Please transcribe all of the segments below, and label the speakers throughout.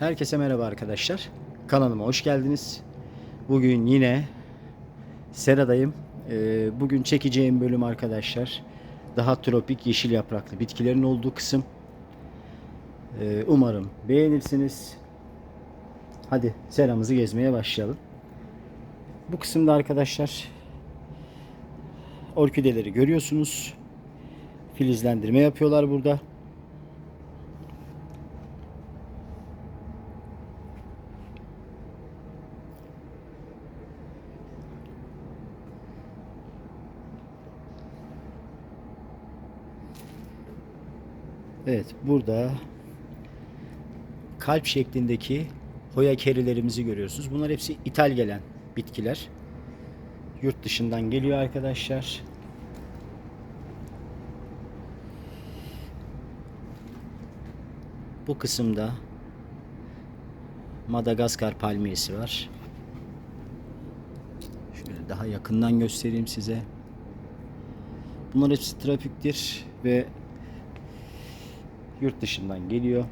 Speaker 1: Herkese merhaba arkadaşlar. Kanalıma hoş geldiniz. Bugün yine Sera'dayım. Ee, bugün çekeceğim bölüm arkadaşlar daha tropik yeşil yapraklı bitkilerin olduğu kısım. Ee, umarım beğenirsiniz. Hadi seramızı gezmeye başlayalım. Bu kısımda arkadaşlar orkideleri görüyorsunuz. Filizlendirme yapıyorlar burada. Evet burada kalp şeklindeki hoya kerilerimizi görüyorsunuz. Bunlar hepsi ithal gelen bitkiler. Yurt dışından geliyor arkadaşlar. Bu kısımda Madagaskar palmiyesi var. Şöyle daha yakından göstereyim size. Bunlar hepsi tropiktir ve yurt dışından geliyor.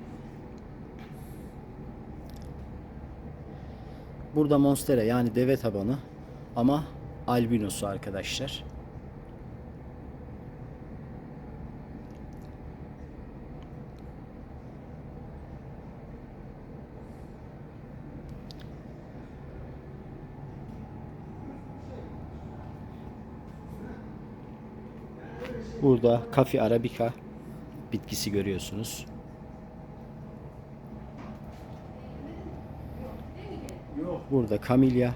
Speaker 1: Burada monstera yani deve tabanı ama albinosu arkadaşlar. Burada Kafi Arabica bitkisi görüyorsunuz. Burada kamilya.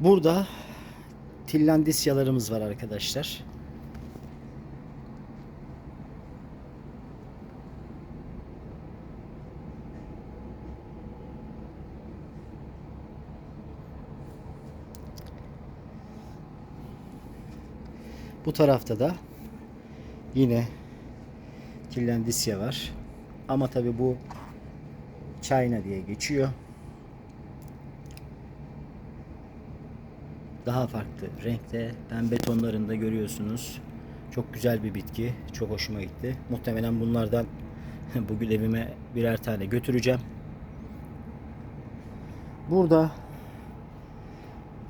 Speaker 1: Burada tillandisyalarımız var arkadaşlar. Bu tarafta da yine Tillandisya var. Ama tabi bu China diye geçiyor. Daha farklı renkte pembe tonlarında görüyorsunuz. Çok güzel bir bitki. Çok hoşuma gitti. Muhtemelen bunlardan bugün evime birer tane götüreceğim. Burada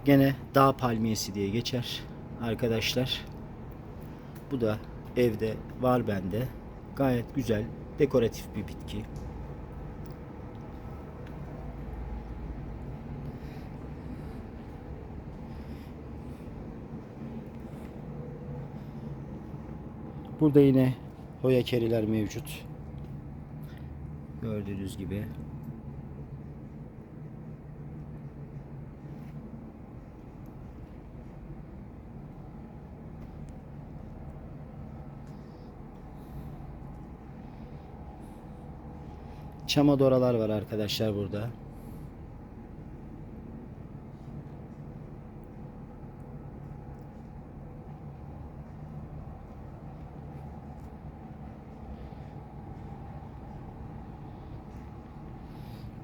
Speaker 1: gene dağ palmiyesi diye geçer arkadaşlar. Bu da evde var bende. Gayet güzel, dekoratif bir bitki. Burada yine hoya keriler mevcut. Gördüğünüz gibi. Çamadoralar var arkadaşlar burada.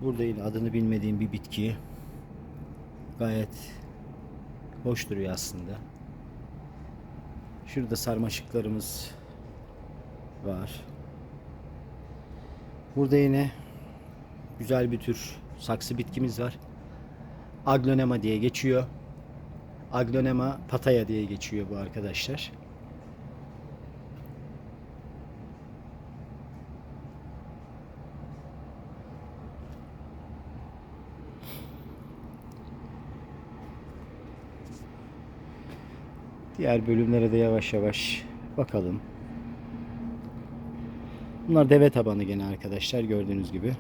Speaker 1: Burada yine adını bilmediğim bir bitki. Gayet hoş duruyor aslında. Şurada sarmaşıklarımız var. Burada yine güzel bir tür saksı bitkimiz var. Aglonema diye geçiyor. Aglonema pataya diye geçiyor bu arkadaşlar. Diğer bölümlere de yavaş yavaş bakalım. Bunlar deve tabanı gene arkadaşlar gördüğünüz gibi.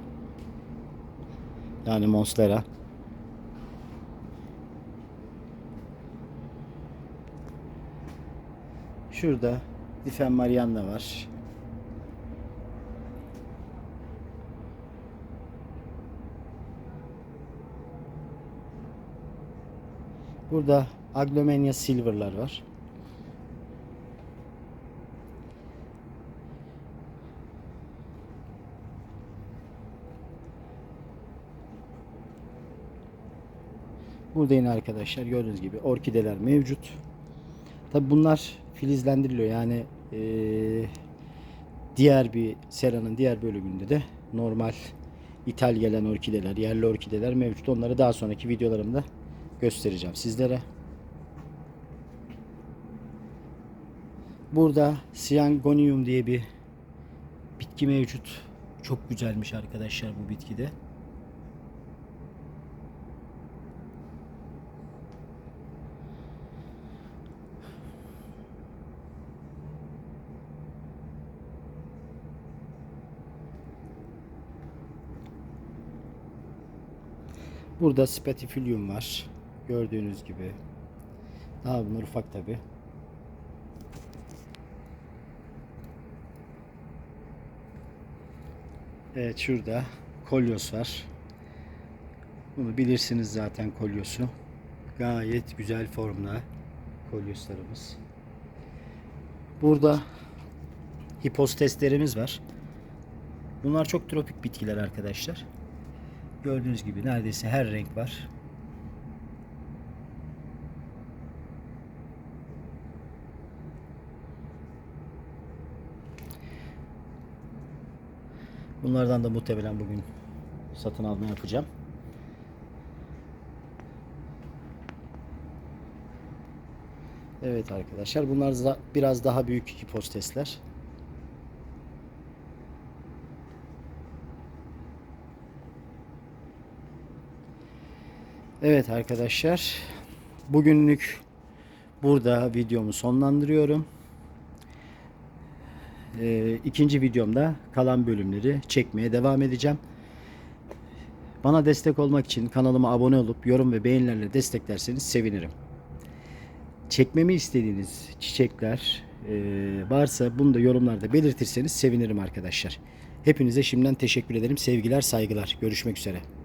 Speaker 1: Yani Monstera. Şurada Difen Marianna var. Burada Aglomenia silver'lar var. Burada yine arkadaşlar gördüğünüz gibi orkideler mevcut. Tabi bunlar filizlendiriliyor yani eee, diğer bir seranın diğer bölümünde de normal ithal gelen orkideler, yerli orkideler mevcut. Onları daha sonraki videolarımda göstereceğim sizlere. Burada Cyangonium diye bir bitki mevcut. Çok güzelmiş arkadaşlar bu bitkide. Burada Spatifilium var. Gördüğünüz gibi. Daha bunlar ufak tabi. Evet şurada kolyos var. Bunu bilirsiniz zaten kolyosu. Gayet güzel formda kolyoslarımız. Burada hiposteslerimiz var. Bunlar çok tropik bitkiler arkadaşlar. Gördüğünüz gibi neredeyse her renk var. Bunlardan da muhtemelen bugün satın alma yapacağım. Evet arkadaşlar bunlar da biraz daha büyük hipostesler. Evet arkadaşlar. Bugünlük burada videomu sonlandırıyorum. Ee, ikinci videomda kalan bölümleri çekmeye devam edeceğim. Bana destek olmak için kanalıma abone olup yorum ve beğenilerle desteklerseniz sevinirim. Çekmemi istediğiniz çiçekler e, varsa bunu da yorumlarda belirtirseniz sevinirim arkadaşlar. Hepinize şimdiden teşekkür ederim. Sevgiler, saygılar. Görüşmek üzere.